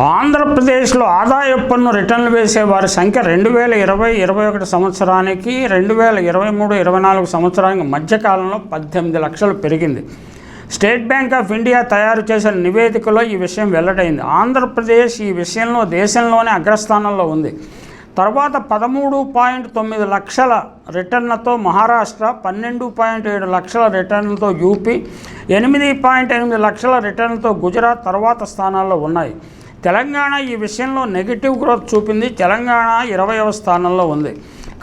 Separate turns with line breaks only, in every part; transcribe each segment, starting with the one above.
ఆంధ్రప్రదేశ్లో ఆదాయ పన్ను రిటర్న్లు వేసే వారి సంఖ్య రెండు వేల ఇరవై ఇరవై ఒకటి సంవత్సరానికి రెండు వేల ఇరవై మూడు ఇరవై నాలుగు సంవత్సరానికి మధ్యకాలంలో పద్దెనిమిది లక్షలు పెరిగింది. స్టేట్ బ్యాంక్ ఆఫ్ ఇండియా తయారు చేసిన నివేదికలో ఈ విషయం వెల్లడైంది. ఆంధ్రప్రదేశ్ ఈ విషయంలో దేశంలోనే అగ్రస్థానంలో ఉంది. తర్వాత పదమూడు పాయింట్ తొమ్మిది లక్షల రిటర్న్లతో మహారాష్ట్ర పన్నెండు పాయింట్ ఏడు లక్షల రిటర్న్లతో యూపీ ఎనిమిది పాయింట్ ఎనిమిది లక్షల రిటర్న్లతో గుజరాత్ తర్వాత స్థానాల్లో ఉన్నాయి. తెలంగాణ ఈ విషయంలో నెగిటివ్ గ్రోత్ చూపింది. తెలంగాణ ఇరవైవ స్థానంలో ఉంది.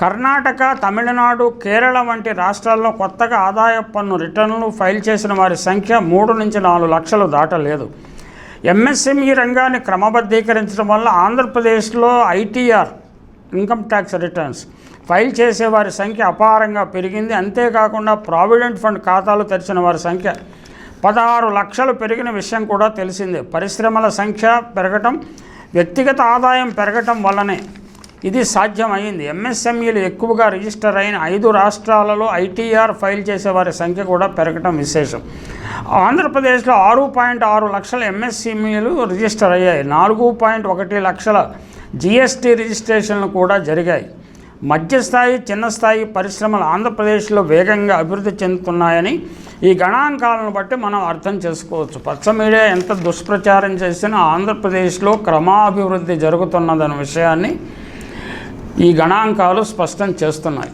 కర్ణాటక తమిళనాడు కేరళ వంటి రాష్ట్రాల్లో కొత్తగా ఆదాయ పన్ను రిటర్న్లు ఫైల్ చేసిన వారి సంఖ్య మూడు నుంచి నాలుగు లక్షలు దాటలేదు. ఎంఎస్ఎంఈ రంగాన్ని క్రమబద్ధీకరించడం వల్ల ఆంధ్రప్రదేశ్లో ITR income tax returns file చేసే వారి సంఖ్య అపారంగా పెరిగింది. అంతేకాకుండా ప్రావిడెంట్ ఫండ్ ఖాతాలు తెరిచిన వారి సంఖ్య పదహారు లక్షలు పెరిగిన విషయం కూడా తెలిసిందే. పరిశ్రమల సంఖ్య పెరగటం వ్యక్తిగత ఆదాయం పెరగటం వల్లనే ఇది సాధ్యమైంది ఎంఎస్ఎంఈలు ఎక్కువగా రిజిస్టర్ అయిన ఐదు రాష్ట్రాలలో ఐటీఆర్ ఫైల్ చేసే వారి సంఖ్య కూడా పెరగటం విశేషం. ఆంధ్రప్రదేశ్లో ఆరు పాయింట్ ఆరు లక్షల ఎంఎస్ఎంఈలు రిజిస్టర్ అయ్యాయి. నాలుగు పాయింట్ ఒకటి లక్షల జిఎస్టీ రిజిస్ట్రేషన్లు కూడా జరిగాయి. మధ్యస్థాయి చిన్న స్థాయి పరిశ్రమలు ఆంధ్రప్రదేశ్లో వేగంగా అభివృద్ధి చెందుతున్నాయని ఈ గణాంకాలను బట్టి మనం అర్థం చేసుకోవచ్చు. పచ్చ మీడియా ఎంత దుష్ప్రచారం చేసినా ఆంధ్రప్రదేశ్లో క్రమాభివృద్ధి జరుగుతున్నదన్న విషయాన్ని ఈ గణాంకాలు స్పష్టం చేస్తున్నాయి.